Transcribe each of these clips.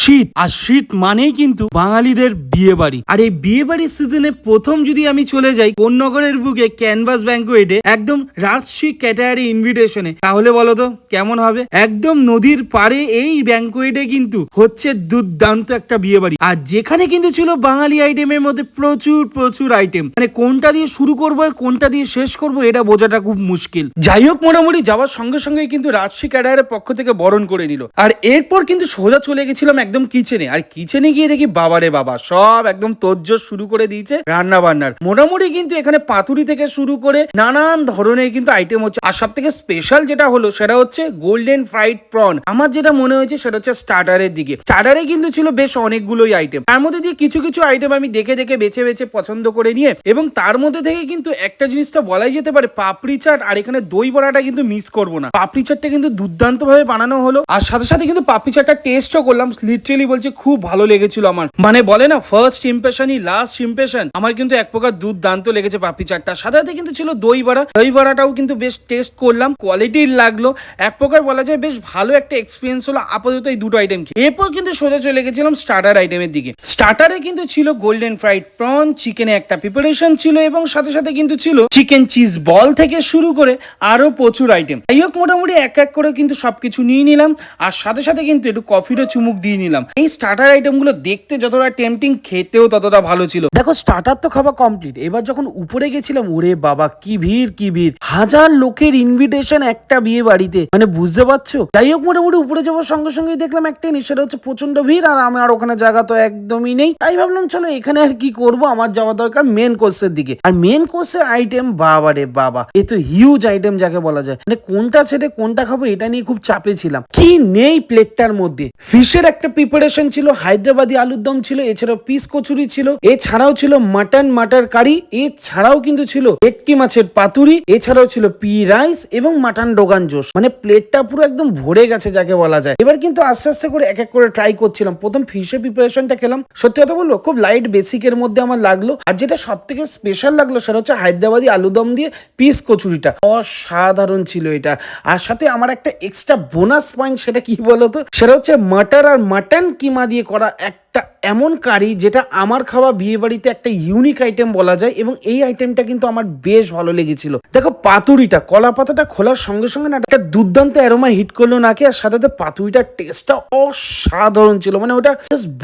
শীত। আর শীত মানেই কিন্তু বাঙালিদের বিয়ে বাড়ি আর এই বিয়ে বাড়ির সিজনে প্রথম যদি আমি চলে যাই কোন্নগরের বুকে ক্যানভাস ব্যাঙ্কুয়েটে একদম রাজশ্রী ক্যাটারি ইনভিটেশনে, তাহলে বলো তো কেমন হবে? একদম নদীর পারে এই ব্যাঙ্কুয়েটে কিন্তু হচ্ছে দুর্দান্ত একটা বিয়ে বাড়ি আর যেখানে কিন্তু ছিল বাঙালি আইটেমের মধ্যে প্রচুর প্রচুর আইটেম মানে কোনটা দিয়ে শুরু করব আর কোনটা দিয়ে শেষ করব এটা বোঝাটা খুব মুশকিল। যাই হোক মোটামুটি যাওয়ার সঙ্গে সঙ্গে কিন্তু রাজশ্রী ক্যাডারের পক্ষ থেকে বরণ করে নিল। আর এরপর কিন্তু সোজা চলে গেছিলাম একদম কিচেনে। আর কিচেনে গিয়ে দেখি বাবারে বাবা, সব একদম তোজ্জোর শুরু করে দিয়েছে রান্না বান্নার মোটামুটি কিন্তু এখানে পাতুরি থেকে শুরু করে নানান ধরনের কিন্তু আইটেম হচ্ছে। আর সব থেকে স্পেশাল যেটা হলো সেটা হচ্ছে গোল্ডেন ফ্রাইড প্রন আমার যেটা মনে হয়েছে সেটা হচ্ছে স্টার্টারের দিকে। স্টার্টারে কিন্তু ছিল বেশ অনেকগুলোই আইটেম তার মধ্যে দিয়ে কিছু কিছু আইটেম আমি দেখে দেখে বেছে বেছে পছন্দ করে নিয়ে এবং তার মধ্যে থেকে কিন্তু একটা জিনিসটা বলাই যেতে পারে, পাপড়ি চাট। আর এখানে দই বড়াটা কিন্তু মিস করব না। পাপড়ি চাটটা কিন্তু দুর্দান্ত ভাবে বানানো হলো। আর সাথে সাথে কিন্তু পাপড়ি চাটটা টেস্টও করলাম। লিটারেলি বলছে, খুব ভালো লেগেছিল আমার। মানে বলে না ফার্স্ট ইমপ্রেশনই লাস্ট ইমপ্রেশন আমার কিন্তু এক প্রকার দুর্দান্ত লেগেছে পাপড়ি চাটটা। সাথে কিন্তু ছিল দই বড়া। দই বড়াটাও কিন্তু বেশ টেস্ট করলাম কোয়ালিটির লাগল। এক প্রকার বলা যায় বেশ ভালো একটা এক্সপিরিয়েন্স হলো আপাতত এই দুটো আইটেম খেয়ে। এরপর কিন্তু সোজা চলে গেছিলাম স্টার্টার আইটেমের দিকে। স্টার্টারে কিন্তু ছিল গোল্ডেন ফ্রাইড প্রন চিকেনে একটা প্রিপারেশন ছিল এবং সাথে সাথে কিন্তু ছিল চিকেন চিজ বল থেকে শুরু করে আরও প্রচুর আইটেম যাই হোক, মোটামুটি এক এক করে কিন্তু সবকিছু নিয়ে নিলাম। আর সাথে সাথে কিন্তু একটু কফিরও চুমুক দিয়ে নিলাম। এই স্টার্টার আইটেমগুলো দেখতে যতটা টেম্পটিং খেতেও ততটা ভালো ছিল। দেখো স্টার্টার তো খাওয়া কমপ্লিট এবার যখন উপরে গেছিলাম, ওরে বাবা, কি ভিড় কি ভিড়। হাজার লোকের ইনভিটেশন একটা বিয়ে বাড়িতে। মানে বুঝতে পারছ? যাই হোক, মোটামুটি উপরে যাওয়ার সঙ্গে সঙ্গেই দেখলাম একটা জিনিস হচ্ছে প্রচণ্ড ভিড়, আর আমার ওখানে জায়গা তো একদমই নেই। তাই ভাবলাম, চলো, এখানে আর কি করব? আমার যাওয়া দরকার মেন কোর্সের দিকে। আর মেন কোর্সের আইটেম বাবা রে বাবা, এ তো হিউজ আইটেম যাকে বলা যায়। মানে কোনটা ছেড়ে কোনটা খাব, এটা নিয়ে খুব চাপে ছিলাম। কি নেই প্লেটটার মধ্যে? ফিশের একটা প্রিপারেশন ছিল, হায়দ্রাবাদি আলুর দম ছিল, এছাড়াও পিস কচুরি ছিল, এছাড়াও ছিল মাটন মাটার কারি এছাড়াও কিন্তু ছিল ভেটকি মাছের পাতুরি, এছাড়াও ছিল পি রাইস এবং মাটন ডোগান জোস মানে প্লেটটা পুরো একদম ভরে গেছে যাকে বলা যায়। এবার কিন্তু আস্তে আস্তে করে এক এক করে ট্রাই করছিলাম। প্রথম ফিশের প্রিপারেশনটা খেলাম। সত্যি কথা বলব, খুব লাইট বেসিকের মধ্যে আমার লাগল। আর যেটা সব থেকে স্পেশাল লাগল সেটা হচ্ছে হায়দ্রাবাদি আলুদম দিয়ে পিস কচুরিটা। অসাধারণ ছিল এটা। আর সাথে আমার একটা এক্সট্রা বোনাস পয়েন্ট সেটা কি বলতো? সেটা হচ্ছে মাটার আর মাটন কিমা দিয়ে করা একটা এমন কারি যেটা আমার খাওয়া বিয়ে বাড়িতে একটা ইউনিক আইটেম বলা যায় এবং এই আইটেমটা কিন্তু আমার বেশ ভালো লেগেছিল। দেখো, পাতুরিটা, কলা পাতাটা খোলার সঙ্গে সঙ্গে না একটা দুর্দান্ত অ্যারোমা হিট করল নাকি আর সাথে পাতুরিটার টেস্টটা অসাধারণ ছিল। মানে ওটা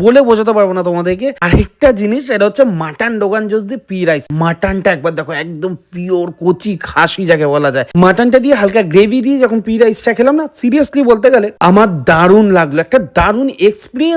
বলে বোঝাতে পারব না তোমাদেরকে। আরেকটা জিনিস এটা হচ্ছে মাটন ডোগান জোস দিয়ে পি রাইস মাটনটা একবার দেখো, একদম পিওর কচি খাসি যাকে বলা যায়। মাটনটা দিয়ে হালকা গ্রেভি দিয়ে যখন পি রাইসটা খেলাম না সিরিয়াসলি বলতে গেলে আমার দারুণ লাগল। একটা দারুণ এক্সপিরিয়েন্স